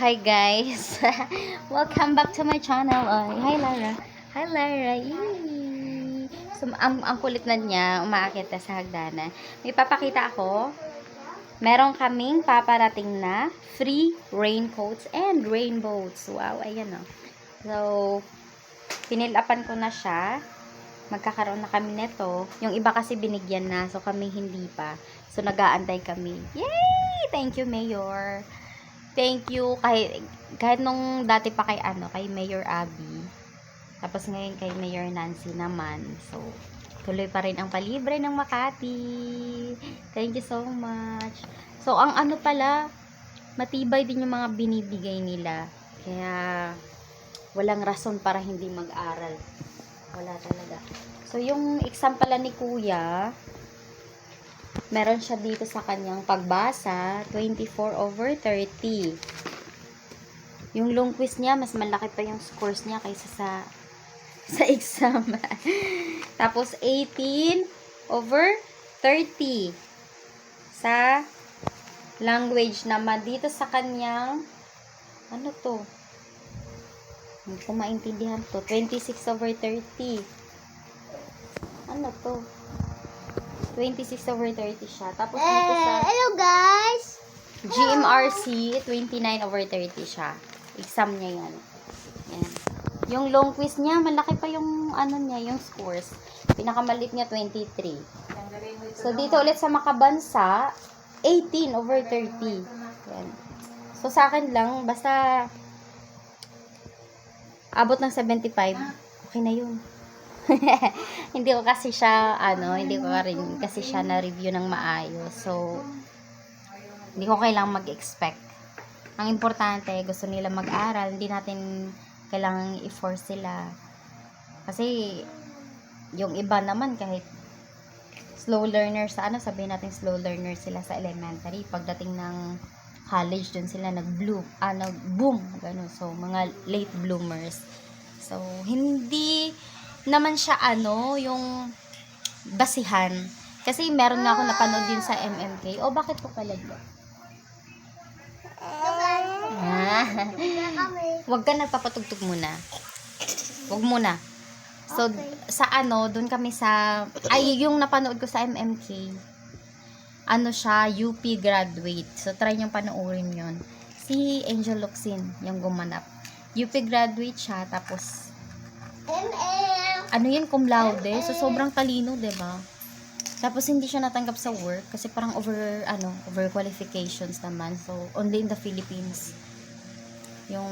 Hi guys! Welcome back to my channel. Hi Lara. Hi Lara. Yay! So, ang, ang kulit na niya, umaakit sa hagdanan. May papakita ako. Meron kaming paparating na free raincoats and rainbows. Wow, ayan o. So, pinilapan ko na siya. Magkakaroon na kami nito. Yung iba kasi binigyan na, so kami hindi pa. So, nag-aantay kami. Yay! Thank you, Mayor. Thank you kahit, kahit nung dati pa kay ano, kay Mayor Abby. Tapos ngayon kay Mayor Nancy naman. So, tuloy pa rin ang palibre ng Makati. Thank you so much. So, ang ano pala, matibay din yung mga binibigay nila. Kaya, walang rason para hindi mag-aral. Wala talaga. So, yung exam pala ni Kuya, meron siya dito sa kanyang pagbasa, 24 over 30. Yung long quiz niya, mas malaki pa yung scores niya kaysa sa sa exam. Tapos 18 over 30 sa language naman dito sa kanyang ano to? Hindi ko maintindihan to. 26 over 30. Ano to? 26 over 30 siya. Tapos dito sa Eh, hello guys! GMRC, 29 over 30 siya. Exam niya yan. Yan. Yung long quiz niya, malaki pa yung ano niya, yung scores. Pinakamalit niya 23. So dito ulit sa makabansa, 18 over 30. Yan. So sa akin lang, basta abot ng 75, okay na yun. hindi ko kasi siya, ano, hindi ko rin kasi siya na-review ng maayos. So, hindi ko kailangang mag-expect. Ang importante, gusto nila mag-aral, hindi natin kailangang i-force sila. Kasi, yung iba naman, kahit slow learner sa ano, sabihin natin slow learner sila sa elementary, pagdating ng college, dun sila nag-bloom, ah, nag-boom, gano'n. So, mga late bloomers. So, hindi naman siya ano, yung basihan. Kasi meron nga ako napanood din sa MMK. O, bakit ko pala yun? Ah. Huwag ka nagpapatugtog muna. Huwag muna. So, Okay. sa ano, doon kami sa, ay, yung napanood ko sa MMK, ano siya, UP graduate. So, try niyong panoorin yon Si Angel Luxin, yung gumanap. UP graduate siya, tapos, MM! Ano yun, cum laude. So, sobrang talino, ba Tapos, hindi siya natanggap sa work kasi parang over, ano, over qualifications naman. So, only in the Philippines. Yung,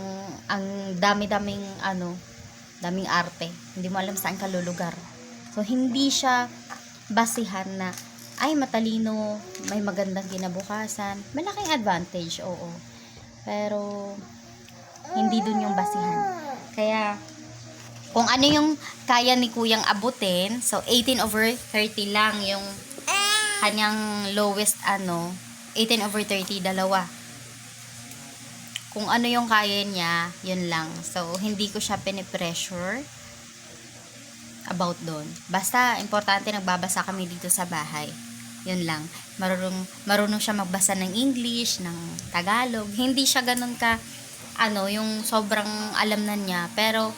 ang dami-daming, ano, daming arte. Hindi mo alam saan ka lulugar. So, hindi siya basihan na, ay, matalino, may magandang kinabukasan. Malaking advantage, oo. Pero, hindi dun yung basihan. Kaya, kung ano yung kaya ni kuyang abutin, so 18 over 30 lang yung kanyang lowest ano, 18 over 30, dalawa. Kung ano yung kaya niya, yun lang. So, hindi ko siya pinipressure about doon. Basta, importante nagbabasa kami dito sa bahay. Yun lang. Marunong, marunong siya magbasa ng English, ng Tagalog. Hindi siya ganun ka, ano, yung sobrang alam na niya. Pero,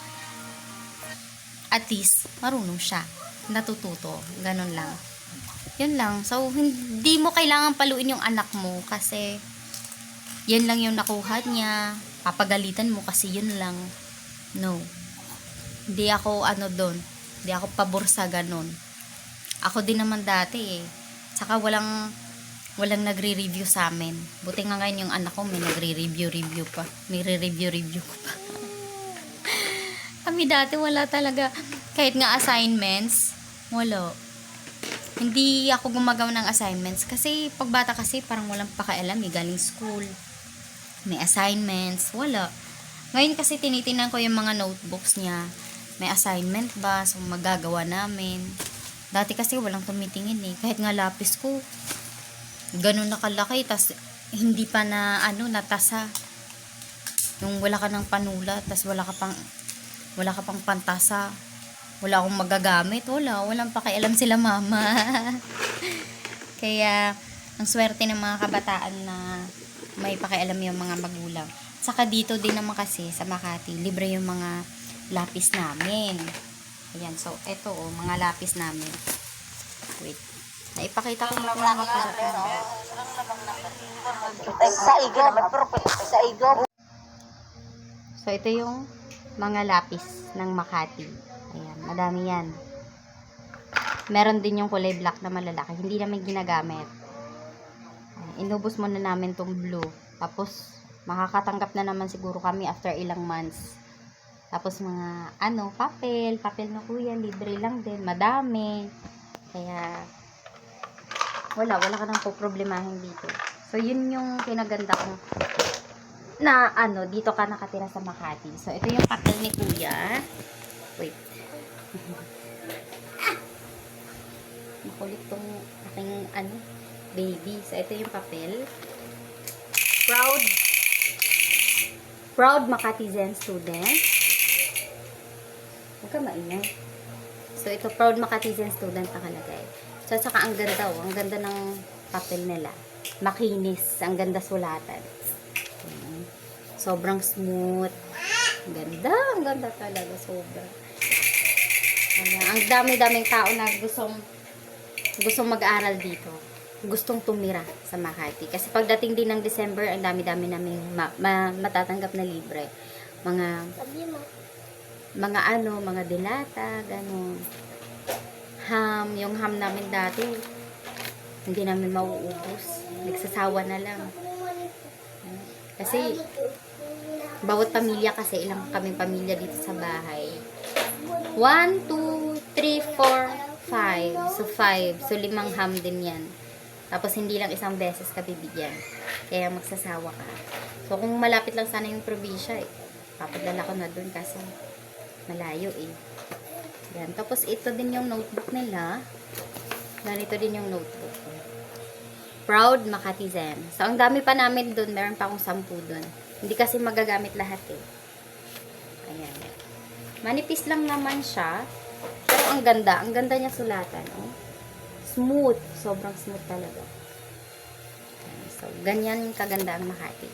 at least, marunong siya. Natututo. Ganun lang. Yun lang. So, hindi mo kailangan paluin yung anak mo kasi yan lang yung nakuha niya. Papagalitan mo kasi yun lang. No. Hindi ako ano doon. Hindi ako pabor sa ganun. Ako din naman dati eh. Saka walang walang nagre-review sa amin. Buti nga ngayon yung anak ko may nagre-review-review pa. May re-review-review ko pa. Kami dati wala talaga. Kahit nga assignments, wala. Hindi ako gumagawa ng assignments. Kasi pagbata kasi parang walang pakialam. May galing school. May assignments. Wala. Ngayon kasi tinitingnan ko yung mga notebooks niya. May assignment ba? So magagawa namin. Dati kasi walang tumitingin eh. Kahit nga lapis ko, ganun nakalaki. tas hindi pa na ano, natasa. Yung wala ka ng panulat, tas wala ka pang wala ka pang pantasa. Wala akong magagamit. Wala. Walang pakialam sila mama. Kaya, ang swerte ng mga kabataan na may pakialam yung mga magulang. Saka dito din naman kasi sa Makati, libre yung mga lapis namin. Ayan, so eto oh, mga lapis namin. Wait. Naipakita ko na kung mga paraan. Sa igo. Sa igo. So, ito yung mga lapis ng Makati. Ayan, madami yan. Meron din yung kulay black na malalaki. Hindi namin ginagamit. Inubos muna namin tong blue. Tapos, makakatanggap na naman siguro kami after ilang months. Tapos, mga, ano, papel. Papel na kuya, libre lang din. Madami. Kaya, wala, wala ka nang poproblemahin dito. So, yun yung kinaganda kong na ano, dito ka nakatira sa Makati. So, ito yung papel ni Kuya. Wait. Makulit tong aking ano, baby. So, ito yung papel. Proud Proud Makati Zen student. Huwag ka maingay. So, ito, Proud Makati Zen student nakalagay. So, saka ang ganda, oh. Ang ganda ng papel nila. Makinis. Ang ganda sulatan. Sobrang smooth. Ganda, ang ganda talaga, sobra. Ayan, ang dami-daming tao na gustong gustong mag-aral dito. Gustong tumira sa Makati. Kasi pagdating din ng December, ang dami-dami namin ma- ma- matatanggap na libre. Mga mga ano, mga dilata, gano'n. Ham, yung ham namin dati, hindi namin mauubos. Nagsasawa na lang. Kasi, bawat pamilya kasi, ilang kaming pamilya dito sa bahay. 1, 2, 3, 4, 5. So, 5. So, limang ham din yan. Tapos, hindi lang isang beses ka bibigyan. Kaya magsasawa ka. So, kung malapit lang sana yung probinsya, eh, papadala ko na dun kasi malayo eh. Yan. Tapos, ito din yung notebook nila. Ganito din yung notebook. Proud Makati Zen. So, ang dami pa namin dun. Meron pa akong sampu dun. Hindi kasi magagamit lahat eh. Ayan. Manipis lang naman siya. Pero ang ganda. Ang ganda niya sulatan. Oh. Smooth. Sobrang smooth talaga. So, ganyan kaganda ang Makati.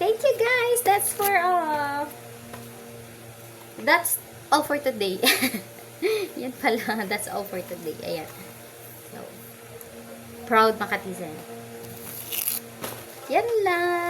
Thank you guys. That's for all. That's all for today. Yan pala. That's all for today. Ayan. So, proud Makati Zen. Yan lang.